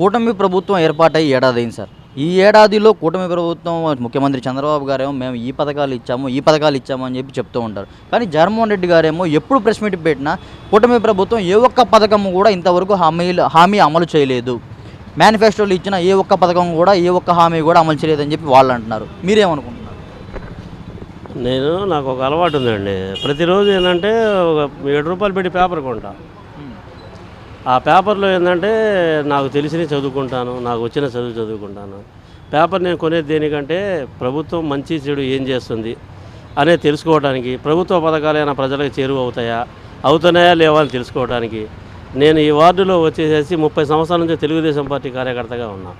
కూటమి ప్రభుత్వం ఏర్పాటై ఏడాది అయింది సార్. ఈ ఏడాదిలో కూటమి ప్రభుత్వం ముఖ్యమంత్రి చంద్రబాబు గారేమో మేము ఈ పథకాలు ఇచ్చాము ఈ పథకాలు ఇచ్చాము అని చెప్పి చెప్తూ ఉంటారు. కానీ జగన్మోహన్ రెడ్డి గారేమో ఎప్పుడు ప్రెస్ మీట్ పెట్టినా కూటమి ప్రభుత్వం ఏ ఒక్క పథకం కూడా ఇంతవరకు హామీలు హామీ అమలు చేయలేదు. మేనిఫెస్టోలు ఇచ్చిన ఏ ఒక్క పథకం కూడా ఏ ఒక్క హామీ కూడా అమలు చేయలేదని చెప్పి వాళ్ళు అంటున్నారు. మీరేమనుకుంటున్నారు? నేను నాకు ఒక అలవాటు ఉందండి. ప్రతిరోజు ఏంటంటే ఒక ఏడు రూపాయలు పెట్టి పేపర్ కొంటా. ఆ పేపర్లో ఏంటంటే నాకు తెలిసిన చదువుకుంటాను నాకు వచ్చిన చదువు చదువుకుంటాను. పేపర్ నేను కొనేది దేనికంటే ప్రభుత్వం మంచి చెడు ఏం చేస్తుంది అనేది తెలుసుకోవడానికి ప్రభుత్వ పథకాలు ఏమైనా ప్రజలకు చేరువ అవుతాయా అవుతున్నాయా లేవా అని తెలుసుకోవడానికి నేను ఈ వార్డులో వచ్చేసేసి ముప్పై సంవత్సరాల నుంచి తెలుగుదేశం పార్టీ కార్యకర్తగా ఉన్నా.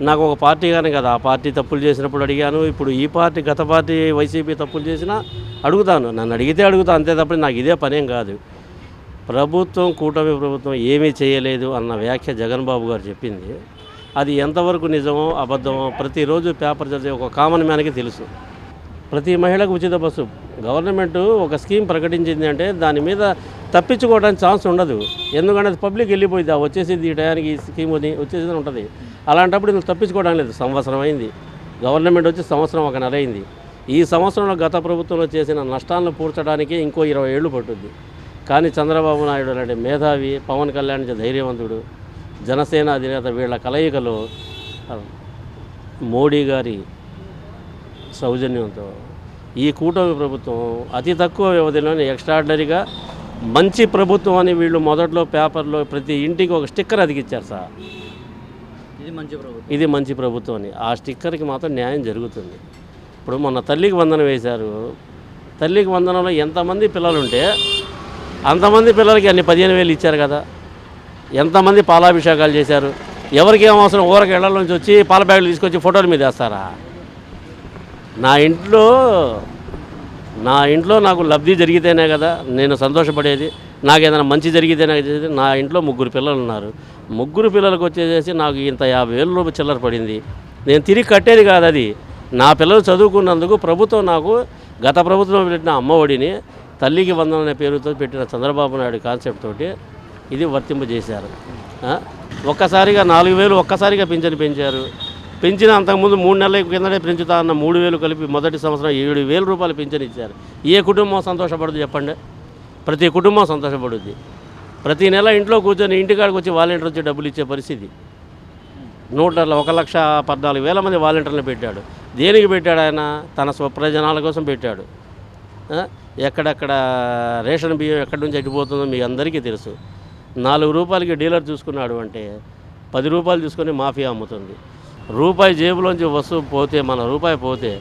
నాకు ఒక పార్టీ కానీ కదా ఆ పార్టీ తప్పులు చేసినప్పుడు అడిగాను ఇప్పుడు ఈ పార్టీ గత పార్టీ వైసీపీ తప్పులు చేసినా అడుగుతాను. నన్ను అడిగితే అడుగుతా అంతే తప్ప నాకు ఇదే పనేం కాదు. ప్రభుత్వం కూటమి ప్రభుత్వం ఏమీ చేయలేదు అన్న వ్యాఖ్య జగన్ బాబు గారు చెప్పింది. అది ఎంతవరకు నిజమో అబద్ధమో ప్రతిరోజు పేపర్ చదివే ఒక కామన్ మ్యాన్కి తెలుసు. ప్రతి మహిళకు ఉచిత బస్సు. గవర్నమెంట్ ఒక స్కీమ్ ప్రకటించింది అంటే దాని మీద తప్పించుకోవడానికి ఛాన్స్ ఉండదు. ఎందుకంటే అది పబ్లిక్ వెళ్ళిపోయింది. వచ్చేసింది ఈ టయానికి ఈ స్కీమ్ వచ్చేసింది ఉంటుంది. అలాంటప్పుడు ఇందులో తప్పించుకోవడం లేదు. సంవత్సరం అయింది. గవర్నమెంట్ వచ్చి సంవత్సరం ఒక నెల అయింది. ఈ సంవత్సరంలో గత ప్రభుత్వంలో చేసిన నష్టాలను పూడ్చడానికి ఇంకో ఇరవై ఏళ్ళు పట్టుద్ది. కానీ చంద్రబాబు నాయుడు లాంటి మేధావి పవన్ కళ్యాణ్ ధైర్యవంతుడు జనసేన అధినేత వీళ్ళ కలయికలో మోడీ గారి సౌజన్యంతో ఈ కూటమి ప్రభుత్వం అతి తక్కువ వ్యవధిలోనే ఎక్స్ట్రాడినరీగా మంచి ప్రభుత్వం అని వీళ్ళు మొదట్లో పేపర్లో ప్రతి ఇంటికి ఒక స్టిక్కర్ అతికిచ్చారు సార్. ఇది మంచి ప్రభుత్వం. ఇది మంచి ప్రభుత్వం అని. ఆ స్టిక్కర్కి మాత్రం న్యాయం జరుగుతుంది. ఇప్పుడు మొన్న తల్లికి వందనం వేశారు. తల్లికి వందనంలో ఎంతమంది పిల్లలు ఉంటే అంతమంది పిల్లలకి అన్ని పదిహేను వేలు ఇచ్చారు కదా. ఎంతమంది పాలాభిషేకాలు చేశారు. ఎవరికి ఏం అవసరం? ఊరకి ఇళ్ళ నుంచి వచ్చి పాల బ్యాగులు తీసుకొచ్చి ఫోటోల మీద వేస్తారా? నా ఇంట్లో నా ఇంట్లో నాకు లబ్ధి జరిగితేనే కదా నేను సంతోషపడేది. నాకు ఏదైనా మంచి జరిగితేనే చేసేది నా ఇంట్లో ముగ్గురు పిల్లలు ఉన్నారు. ముగ్గురు పిల్లలకు వచ్చేసేసి నాకు ఇంత యాభై వేల రూపాయలు చిల్లర పడింది. నేను తిరిగి కట్టేది కాదు అది. నా పిల్లలు చదువుకున్నందుకు ప్రభుత్వం నాకు గత ప్రభుత్వం పెట్టిన అమ్మఒడిని తల్లికి వందనం అనే పేరుతో పెట్టిన చంద్రబాబు నాయుడు కాన్సెప్ట్ తోటి ఇది వర్తింపజేశారు ఒక్కసారిగా నాలుగు వేలు ఒక్కసారిగా పింఛను పెంచారు. పెంచిన అంతకుముందు మూడు నెలల కిందనే పెంచుతా అన్న మూడు వేలు కలిపి మొదటి సంవత్సరం ఏడు వేల రూపాయలు పింఛను ఇచ్చారు. ఏ కుటుంబం సంతోషపడదు చెప్పండి? ప్రతి కుటుంబం సంతోషపడుద్ది. ప్రతి నెల ఇంట్లో కూర్చొని ఇంటికాడికి వచ్చి వాలంటీర్ వచ్చి డబ్బులు ఇచ్చే పరిస్థితి. నూట ఒక లక్ష పద్నాలుగు వేల మంది వాలంటీర్లు పెట్టాడు. దేనికి పెట్టాడు ఆయన? తన స్వప్రయోజనాల కోసం పెట్టాడు. ఎక్కడెక్కడ రేషన్ బియ్యం ఎక్కడి నుంచి ఎట్టిపోతుందో మీ అందరికీ తెలుసు. నాలుగు రూపాయలకి డీలర్ చూసుకున్నాడు అంటే పది రూపాయలు తీసుకొని మాఫియా అమ్ముతుంది. రూపాయి జేబులోంచి వస్తువు పోతే మన రూపాయి పోతే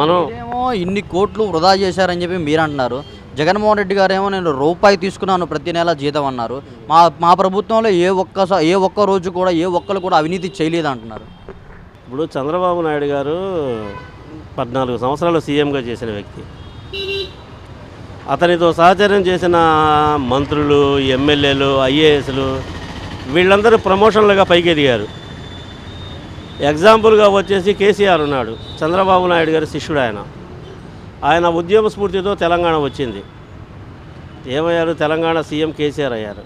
మనం ఏమో ఇన్ని కోట్లు వృధా చేశారని చెప్పి మీరు అంటున్నారు జగన్మోహన్ రెడ్డి గారేమో నేను రూపాయి తీసుకున్నాను ప్రతి నెల జీతం అన్నారు. మా మా ప్రభుత్వంలో ఏ ఒక్క ఏ ఒక్క రోజు కూడా ఏ ఒక్కరు కూడా అవినీతి చేయలేదు అంటున్నారు ఇప్పుడు చంద్రబాబు నాయుడు గారు పద్నాలుగు సంవత్సరాలు సీఎంగా చేసిన వ్యక్తి. అతనితో సహచర్యం చేసిన మంత్రులు ఎమ్మెల్యేలు ఐఏఎస్లు వీళ్ళందరూ ప్రమోషన్లుగా పైకి ఎదిగారు ఎగ్జాంపుల్గా వచ్చేసి కేసీఆర్ ఉన్నాడు. చంద్రబాబు నాయుడు గారి శిష్యుడు ఆయన. ఆయన ఉద్యమ స్ఫూర్తితో తెలంగాణ వచ్చింది. ఏమయ్యారు? తెలంగాణ సీఎం కేసీఆర్ అయ్యారు.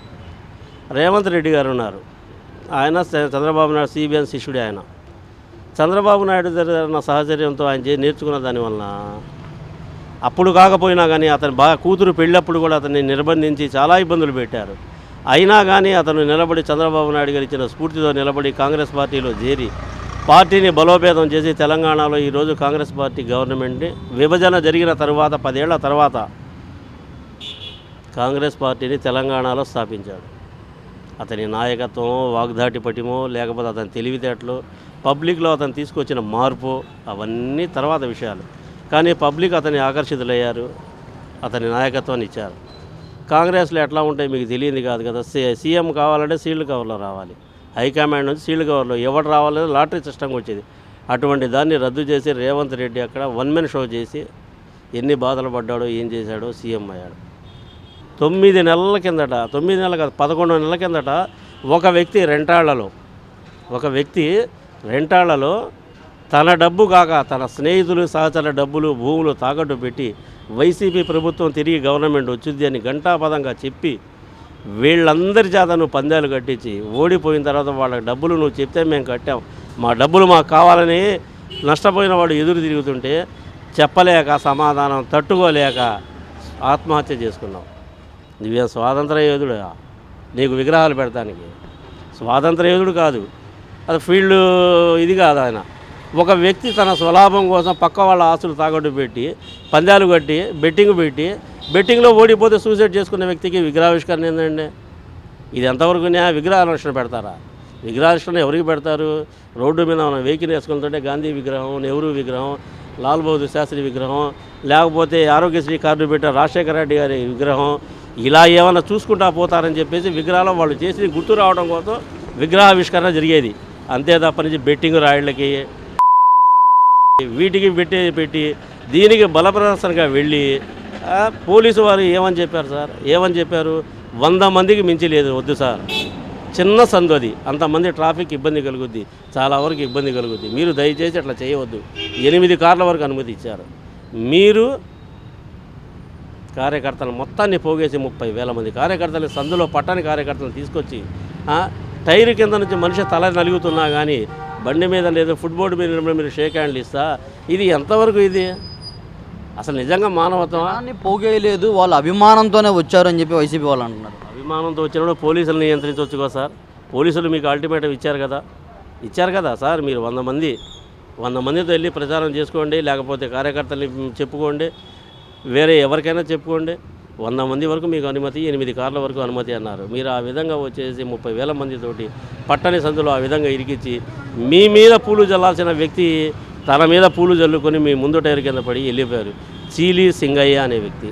రేవంత్ రెడ్డి గారు ఉన్నారు. ఆయన చంద్రబాబు నాయుడు సిబిఎన్ శిష్యుడే ఆయన. చంద్రబాబు నాయుడు జరిగిన సహచర్యంతో ఆయన నేర్చుకున్న దానివల్ల అప్పుడు కాకపోయినా కానీ అతని బాగా కూతురు పెళ్ళప్పుడు కూడా అతన్ని నిర్బంధించి చాలా ఇబ్బందులు పెట్టారు. అయినా కానీ అతను నిలబడి చంద్రబాబు నాయుడు గారు ఇచ్చిన స్ఫూర్తితో నిలబడి కాంగ్రెస్ పార్టీలో చేరి పార్టీని బలోపేతం చేసి తెలంగాణలో ఈరోజు కాంగ్రెస్ పార్టీ గవర్నమెంట్ని విభజన జరిగిన తర్వాత పదేళ్ళ తర్వాత కాంగ్రెస్ పార్టీని తెలంగాణలో స్థాపించాడు. అతని నాయకత్వం వాగ్దాటి పటిమో లేకపోతే అతని తెలివితేటలు పబ్లిక్లో అతను తీసుకొచ్చిన మార్పు అవన్నీ తర్వాత విషయాలు. కానీ పబ్లిక్ అతని ఆకర్షితులయ్యారు. అతని నాయకత్వాన్ని ఇచ్చారు. కాంగ్రెస్లో ఎట్లా ఉంటాయి మీకు తెలియదు కాదు కదా. సీ సీఎం కావాలంటే సీల్డ్ కవర్లో రావాలి. హైకమాండ్ నుంచి సీల్డ్ కవర్లో ఎవరు రావాలని లాటరీ సిస్టమ్కి వచ్చేది. అటువంటి దాన్ని రద్దు చేసి రేవంత్ రెడ్డి అక్కడ వన్ మెన్ షో చేసి ఎన్ని బాధలు పడ్డాడో ఏం చేశాడో సీఎం అయ్యాడు. తొమ్మిది నెలల కిందట తొమ్మిది నెలల కాదు పదకొండు నెలల కిందట ఒక వ్యక్తి రెంటాళ్ళలో ఒక వ్యక్తి రెంటాళ్ళలో తన డబ్బు కాక తన స్నేహితులు సహచర డబ్బులు భూములు తాకట్టు పెట్టి వైసీపీ ప్రభుత్వం తిరిగి గవర్నమెంట్ వచ్చింది అని ఘంటాపదంగా చెప్పి వీళ్ళందరి చేత నువ్వు పందాలు కట్టించి ఓడిపోయిన తర్వాత వాళ్ళ డబ్బులు నువ్వు చెప్తే మేము కట్టాం. మా డబ్బులు మాకు కావాలని నష్టపోయిన వాడు ఎదురు తిరుగుతుంటే చెప్పలేక సమాధానం తట్టుకోలేక ఆత్మహత్య చేసుకున్నావు నువ్వే స్వాతంత్ర యోధుడా నీకు విగ్రహాలు పెడతానికి. స్వాతంత్ర యోధుడు కాదు. అది ఫీల్డ్ ఇది కాదు ఆయన. ఒక వ్యక్తి తన స్వలాభం కోసం పక్క వాళ్ళ ఆస్తులు తాగొట్టు పెట్టి పందాలు కట్టి బెట్టింగ్ పెట్టి బెట్టింగ్లో ఓడిపోతే సూసైడ్ చేసుకున్న వ్యక్తికి విగ్రహావిష్కరణ ఏంటండి ఇది ఎంతవరకు న్యాయ? విగ్రహావిష్కరణ పెడతారా? విగ్రహావిష్కరణ ఎవరికి పెడతారు? రోడ్డు మీద మనం వెహికల్ వేసుకుంటుంటే గాంధీ విగ్రహం నెహ్రూ విగ్రహం లాల్ బహదూర్ శాస్త్రి విగ్రహం లేకపోతే ఆరోగ్యశ్రీ కార్డు పెట్టిన రాజశేఖర రెడ్డి గారి విగ్రహం ఇలా ఏమైనా చూసుకుంటా పోతారని చెప్పేసి విగ్రహాలు వాళ్ళు చేసి గుర్తు రావడం కోసం విగ్రహావిష్కరణ జరిగేది. అంతే తప్ప నుంచి బెట్టింగ్ రాయళ్ళకి వీటికి పెట్టి పెట్టి దీనికి బల ప్రదర్శనగా వెళ్ళి పోలీసు వారు ఏమని చెప్పారు సార్? ఏమని చెప్పారు? వంద మందికి మించి లేదు వద్దు సార్. చిన్న సందు అది అంతమంది ట్రాఫిక్ ఇబ్బంది కలుగుద్ది చాలా వరకు ఇబ్బంది కలుగుద్ది. మీరు దయచేసి అట్లా చేయవద్దు. ఎనిమిది కార్ల వరకు అనుమతి ఇచ్చారు. మీరు కార్యకర్తలు మొత్తాన్ని పోగేసి ముప్పై వేల మంది కార్యకర్తలు సందులో పట్టని కార్యకర్తలు తీసుకొచ్చి టైర్ కింద నుంచి మనిషి తల నలుగుతున్నా కానీ బండి మీద లేదు ఫుట్బోర్డు మీద మీరు షేక్ హ్యాండ్లు ఇస్తా? ఇది ఎంతవరకు ఇది? అసలు నిజంగా మానవత్వమా? దాన్ని పోగేయలేదు వాళ్ళు అభిమానంతోనే వచ్చారు అని చెప్పి వైసీపీ వాళ్ళు అంటున్నారు. అభిమానంతో వచ్చినప్పుడు పోలీసులు నియంత్రించవచ్చు కదా సార్? పోలీసులు మీకు అల్టిమేటం ఇచ్చారు కదా? ఇచ్చారు కదా సార్ మీరు వంద మంది? వంద మందితో వెళ్ళి ప్రచారం చేసుకోండి లేకపోతే కార్యకర్తల్ని చెప్పుకోండి వేరే ఎవరికైనా చెప్పుకోండి. వంద మంది వరకు మీకు అనుమతి ఎనిమిది కార్ల వరకు అనుమతి అన్నారు. మీరు ఆ విధంగా వచ్చేసి ముప్పై వేల మందితోటి పట్టణ సందులో ఆ విధంగా ఇరికిచ్చి మీ మీద పూలు జల్లాల్సిన వ్యక్తి తన మీద పూలు జల్లుకొని మీ ముందు టైర్ కింద పడి వెళ్ళిపోయారు. చీలి సింగయ్య అనే వ్యక్తి.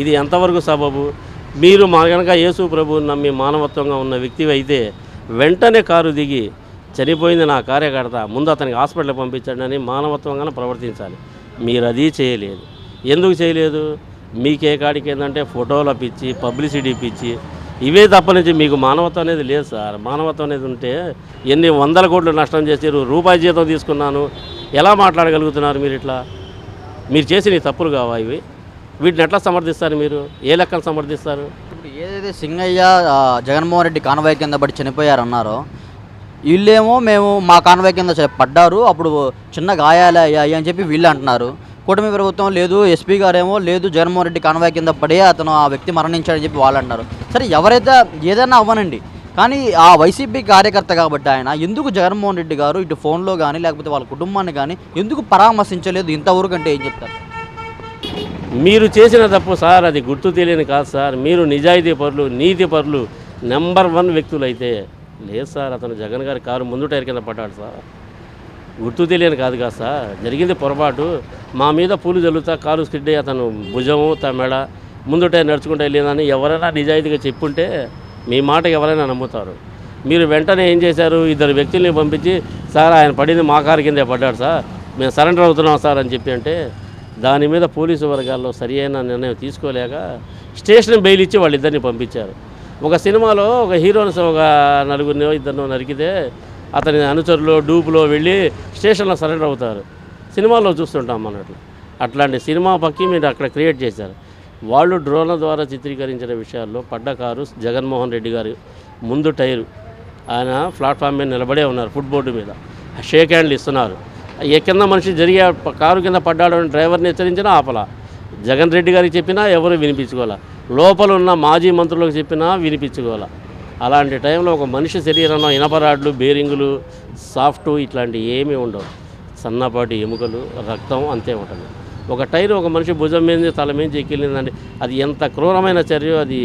ఇది ఎంతవరకు సబబు? మీరు మా కనుక యేసు ప్రభువుని నమ్మి మానవత్వంగా ఉన్న వ్యక్తి అయితే వెంటనే కారు దిగి చనిపోయింది నా కార్యకర్త ముందు అతనికి హాస్పిటల్ పంపించండి అని మానవత్వంగానే ప్రవర్తించాలి. మీరు అది చేయలేదు. ఎందుకు చేయలేదు? మీకే కాడికి ఏంటంటే ఫోటోలు పిచ్చి పబ్లిసిటీ పిచ్చి ఇవే తప్ప నుంచి మీకు మానవత అనేది లేదు సార్. మానవత్వం అనేది ఉంటే ఎన్ని వందల కోట్లు నష్టం చేశారు రూపాయి జీతం తీసుకున్నాను. ఎలా మాట్లాడగలుగుతున్నారు మీరు ఇట్లా? మీరు చేసిన తప్పులు కావా ఇవి? వీటిని ఎట్లా సమర్థిస్తారు మీరు? ఏ లెక్కలు సమర్థిస్తారు? ఇప్పుడు ఏదైతే సింగయ్య జగన్మోహన్ రెడ్డి కాన్వాయ్ కింద పడి చనిపోయారన్నారో వీళ్ళేమో మేము మా కాన్వాయ్ కింద పడ్డారు అప్పుడు చిన్న గాయాలే అయ్యాయి అని చెప్పి వీళ్ళు అంటున్నారు. కూటమి ప్రభుత్వం లేదు ఎస్పీ గారేమో లేదు జగన్మోహన్ రెడ్డి కాన్వాయ్ కింద పడే అతను ఆ వ్యక్తి మరణించాడని చెప్పి వాళ్ళు అన్నారు సరే ఎవరైతే ఏదైనా అవ్వనండి. కానీ ఆ వైసీపీ కార్యకర్త కాబట్టి ఆయన ఎందుకు జగన్మోహన్ రెడ్డి గారు ఇటు ఫోన్లో కానీ లేకపోతే వాళ్ళ కుటుంబాన్ని కానీ ఎందుకు పరామర్శించలేదు ఇంతవరకు అంటే ఏం చెప్తారు? మీరు చేసిన తప్పు సార్ అది గుర్తు తెలియని కాదు సార్. మీరు నిజాయితీ పరులు నీతి పరులు నెంబర్ వన్ వ్యక్తులు అయితే లేదు సార్. అతను జగన్ గారి కారు ముందు టైర్ కింద పడ్డాడు సార్. గుర్తు తెలియని కాదు కదా సార్. జరిగింది పొరపాటు. మా మీద పూలు జల్లుతా కాలు స్కిడ్ అతను భుజము తన మెడ ముందుటే నడుచుకుంటే వెళ్ళిందని ఎవరైనా నిజాయితీగా చెప్పుంటే మీ మాట ఎవరైనా నమ్ముతారు. మీరు వెంటనే ఏం చేశారు? ఇద్దరు వ్యక్తుల్ని పంపించి సార్ ఆయన పడింది మా కారు కిందే పడ్డాడు సార్. మేము సరెండర్ అవుతున్నాం సార్ అని చెప్పి అంటే దాని మీద పోలీసు వర్గాల్లో సరి అయిన నిర్ణయం తీసుకోలేక స్టేషన్ బెయిల్ ఇచ్చి వాళ్ళిద్దరిని పంపించారు. ఒక సినిమాలో ఒక హీరోని ఒక నలుగురినో ఇద్దరినో నరికితే అతని అనుచరులు డూపులో వెళ్ళి స్టేషన్లో సరెండర్ అవుతారు. సినిమాల్లో చూస్తుంటాం అన్నట్లు అట్లాంటి సినిమా పక్కి మీరు అక్కడ క్రియేట్ చేశారు. వాళ్ళు డ్రోన్ల ద్వారా చిత్రీకరించిన విషయాల్లో పడ్డ కారు జగన్మోహన్ రెడ్డి గారు ముందు టైరు. ఆయన ప్లాట్ఫామ్ మీద నిలబడే ఉన్నారు ఫుట్ బోర్డు మీద. షేక్ హ్యాండ్లు ఇస్తున్నారు. ఏ కింద మనిషి జరిగే కారు కింద పడ్డాడు అని డ్రైవర్ని హెచ్చరించినా ఆపలా. జగన్ రెడ్డి గారికి చెప్పినా ఎవరు వినిపించుకోవాలా. లోపల ఉన్న మాజీ మంత్రులకు చెప్పినా వినిపించుకోవాలా. అలాంటి టైంలో ఒక మనిషి శరీరంలో ఇనపరాడ్లు బేరింగులు సాఫ్ట్ ఇట్లాంటివి ఏమీ ఉండవు. సన్నపాటి ఎముకలు రక్తం అంతే ఉంటుంది. ఒక టైర్ ఒక మనిషి భుజం మీద తల మీద ఎక్కిలిందండి అది ఎంత క్రూరమైన చర్య అది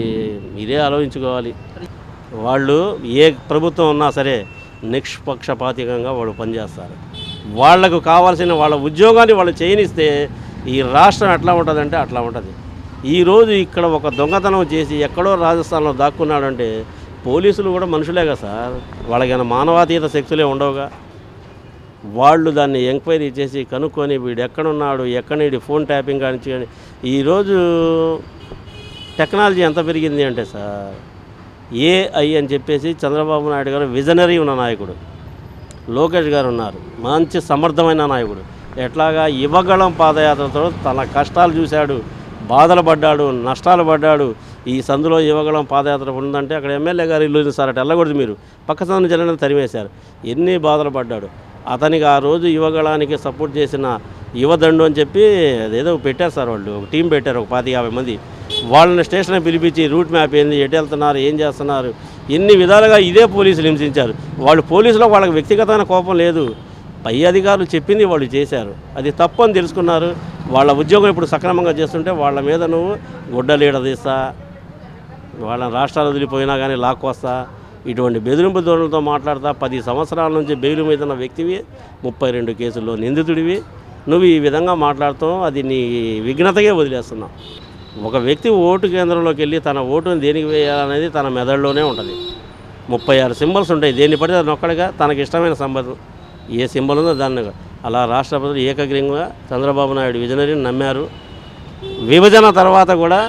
మీరే ఆలోచించుకోవాలి. వాళ్ళు ఏ ప్రభుత్వం ఉన్నా సరే నిష్పక్షపాతికంగా వాళ్ళు పనిచేస్తారు. వాళ్ళకు కావాల్సిన వాళ్ళ ఉద్యోగాన్ని వాళ్ళు చేయనిస్తే ఈ రాష్ట్రం ఎట్లా ఉంటుందంటే అట్లా ఉంటుంది. ఈరోజు ఇక్కడ ఒక దొంగతనం చేసి ఎక్కడో రాజస్థాన్లో దాక్కున్నాడంటే పోలీసులు కూడా మనుషులే కదా సార్? వాళ్ళకైనా మానవాతీత శక్తులే ఉండవుగా? వాళ్ళు దాన్ని ఎంక్వైరీ చేసి కనుక్కొని వీడు ఎక్కడున్నాడు ఎక్కడ వీడి ఫోన్ ట్యాపింగ్ కానించి కానీ ఈరోజు టెక్నాలజీ ఎంత పెరిగింది అంటే సార్ ఏఐ అని చెప్పేసి చంద్రబాబు నాయుడు గారు విజనరీ ఉన్న నాయకుడు. లోకేష్ గారు ఉన్నారు. మంచి సమర్థమైన నాయకుడు. ఎట్లాగా యువగళం పాదయాత్రతో తన కష్టాలు చూశాడు బాధలు పడ్డాడు నష్టాలు పడ్డాడు ఈ సందులో యువగళం పాదయాత్ర ఉందంటే అక్కడ ఎమ్మెల్యే గారు ఇల్లు ఉంది సార్ అటు వెళ్ళకూడదు మీరు. పక్క సందు జనం తరిమేశారు. ఎన్ని బాధలు పడ్డాడు. అతనికి ఆ రోజు యువగళానికి సపోర్ట్ చేసిన యువదండు అని చెప్పి అదేదో పెట్టారు సార్ వాళ్ళు ఒక టీం పెట్టారు ఒక పాతి యాభై మంది. వాళ్ళని స్టేషన్ పిలిపించి రూట్ మ్యాప్ ఏంది ఎటు వెళ్తున్నారు ఏం చేస్తున్నారు ఎన్ని విధాలుగా ఇదే పోలీసులు హింసించారు. వాళ్ళు పోలీసులో వాళ్ళకి వ్యక్తిగతమైన కోపం లేదు. పై అధికారులు చెప్పింది వాళ్ళు చేశారు. అది తప్పు అని తెలుసుకున్నారు. వాళ్ళ ఉద్యోగం ఇప్పుడు సక్రమంగా చేస్తుంటే వాళ్ళ మీద నువ్వు గుడ్డలీడ తీస్తా వాళ్ళ రాష్ట్రాలు వదిలిపోయినా కానీ లాక్కొస్తా ఇటువంటి బెదిరింపు ధోరణులతో మాట్లాడతా పది సంవత్సరాల నుంచి బెయిల్ మీద ఉన్న వ్యక్తివి ముప్పై రెండు కేసుల్లో నిందితుడివి. నువ్వు ఈ విధంగా మాట్లాడుతావు అది నీ విఘ్నతగా వదిలేస్తున్నావు. ఒక వ్యక్తి ఓటు కేంద్రంలోకి వెళ్ళి తన ఓటుని దేనికి వేయాలనేది తన మెదడులోనే ఉంటుంది. ముప్పై ఆరు సింబల్స్ ఉంటాయి. దేన్ని పడితే అది ఒక్కడిగా తనకి ఇష్టమైన సంబంధం ఏ సింబల్ ఉందో దాన్ని అలా రాష్ట్రపతి ఏకగ్రీవంగా చంద్రబాబు నాయుడు విజనరీని నమ్మారు. విభజన తర్వాత కూడా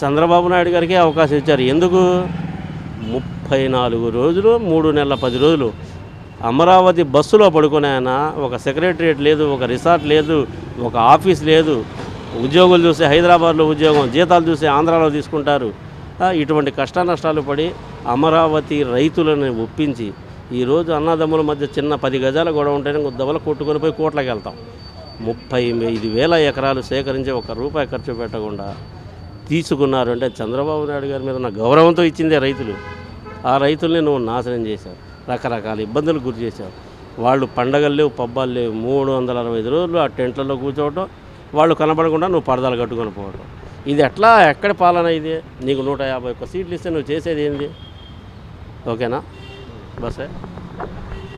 చంద్రబాబు నాయుడు గారికి అవకాశం ఇచ్చారు. ఎందుకు? ముప్పై నాలుగు రోజులు మూడు నెలల పది రోజులు అమరావతి బస్సులో పడుకునే ఆయన ఒక సెక్రటరియట్ లేదు ఒక రిసార్ట్ లేదు ఒక ఆఫీస్ లేదు. ఉద్యోగులు చూసే హైదరాబాద్లో ఉద్యోగం జీతాలు చూసే ఆంధ్రాలో తీసుకుంటారు. ఇటువంటి కష్ట నష్టాలు పడి అమరావతి రైతులను ఒప్పించి ఈరోజు అన్నదమ్ముల మధ్య చిన్న పది గజాల గొడవ ఉంటేనే దెబ్బలు కొట్టుకొని పోయి కోట్లకి వెళ్తాం ముప్పై ఐదు వేల ఎకరాలు సేకరించి ఒక రూపాయి ఖర్చు పెట్టకుండా తీసుకున్నారు అంటే చంద్రబాబు నాయుడు గారి మీద ఉన్న గౌరవంతో ఇచ్చిందే రైతులు. ఆ రైతుల్ని నువ్వు నాశనం చేశావు రకరకాల ఇబ్బందులు గురి చేశావు. వాళ్ళు పండగలు లేవు పబ్బాలు లేవు మూడు వందల అరవై ఐదు రోజులు ఆ టెంట్లలో కూర్చోవటం వాళ్ళు కనపడకుండా నువ్వు పరదాలు కట్టుకొని పోవటం. ఇది ఎట్లా ఎక్కడ పాలన ఇది? నీకు నూట యాభై ఒక్క సీట్లు ఇస్తే నువ్వు చేసేది ఏంది? ఓకేనా? బస్సే?